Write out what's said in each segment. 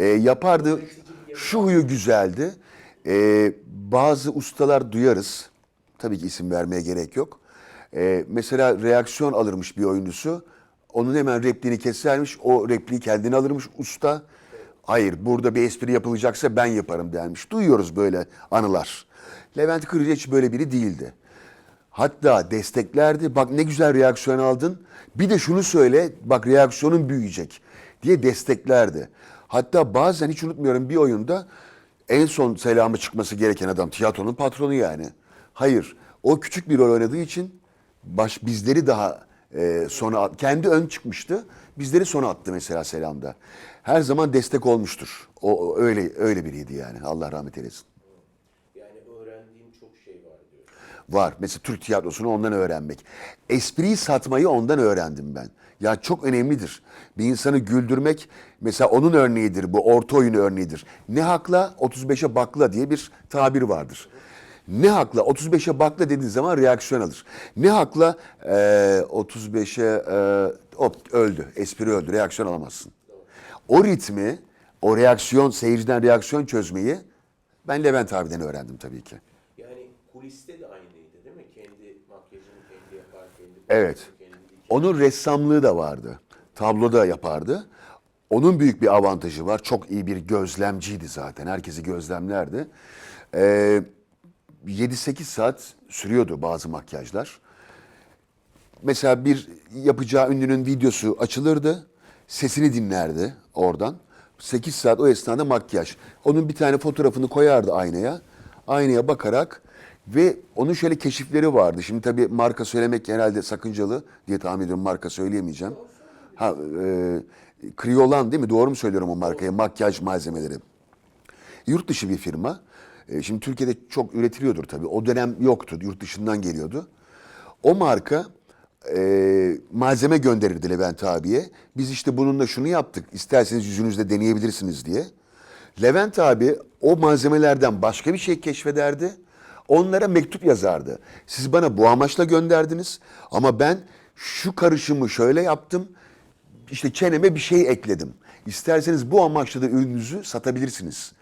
E, yapardı. Şu huyu güzeldi. E, bazı ustalar duyarız. Tabii ki isim vermeye gerek yok. E, mesela reaksiyon alırmış bir oyuncusu. Onun hemen repliğini kesermiş. O repliği kendine alırmış usta. Hayır burada bir espri yapılacaksa ben yaparım dermiş. Duyuyoruz böyle anılar. Levent Kırcı hiç böyle biri değildi. Hatta desteklerdi. Bak ne güzel reaksiyon aldın. Bir de şunu söyle. Bak reaksiyonun büyüyecek diye desteklerdi. Hatta bazen hiç unutmuyorum bir oyunda en son selamı çıkması gereken adam tiyatronun patronu yani. Hayır. O küçük bir rol oynadığı için baş bizleri daha e, sona kendi ön çıkmıştı. Bizleri sona attı mesela selamda. Her zaman destek olmuştur. O o öyle öyle biriydi yani. Allah rahmet eylesin. Şey var diyor. Var. Mesela Türk tiyatrosunu ondan öğrenmek. Espriyi satmayı ondan öğrendim ben. Ya çok önemlidir. Bir insanı güldürmek mesela onun örneğidir bu orta oyun örneğidir. Ne hakla 35'e bakla diye bir tabir vardır. Ne hakla 35'e bakla dediğin zaman reaksiyon alır. Ne hakla eee 35'e eee, hop öldü. Espri öldü. Reaksiyon alamazsın. O ritmi, o reaksiyon, seyirciden reaksiyon çözmeyi ben Levent abiden öğrendim tabii ki. Kuliste de aynıydı değil mi? Kendi makyajını kendi yapar, kendi Evet. kendi. Onun ressamlığı da vardı. Tablo da yapardı. Onun büyük bir avantajı var. Çok iyi bir gözlemciydi zaten. Herkesi gözlemlerdi. Ee, 7-8 saat sürüyordu bazı makyajlar. Mesela bir yapacağı ünlünün videosu açılırdı. Sesini dinlerdi oradan. 8 saat o esnada makyaj. Onun bir tane fotoğrafını koyardı aynaya. Aynaya bakarak ve onun şöyle keşifleri vardı. Şimdi tabii marka söylemek herhalde sakıncalı diye tahmin ediyorum. Marka söyleyemeyeceğim. Ha, e, Kriolan değil mi? Doğru mu söylüyorum o markayı? Makyaj malzemeleri. Yurt dışı bir firma. E, Şimdi Türkiye'de çok üretiliyordur tabii. O dönem yoktu. Yurt dışından geliyordu. O marka e, malzeme gönderirdi Levent abiye. Biz işte bununla şunu yaptık. İsterseniz yüzünüzde deneyebilirsiniz diye. Levent abi o malzemelerden başka bir şey keşfederdi. Onlara mektup yazardı. Siz bana bu amaçla gönderdiniz ama ben şu karışımı şöyle yaptım. İşte çeneme bir şey ekledim. İsterseniz bu amaçla da ürününüzü satabilirsiniz.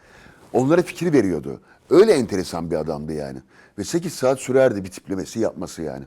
Onlara fikir veriyordu. Öyle enteresan bir adamdı yani. Ve 8 saat sürerdi bir tiplemesi yapması yani.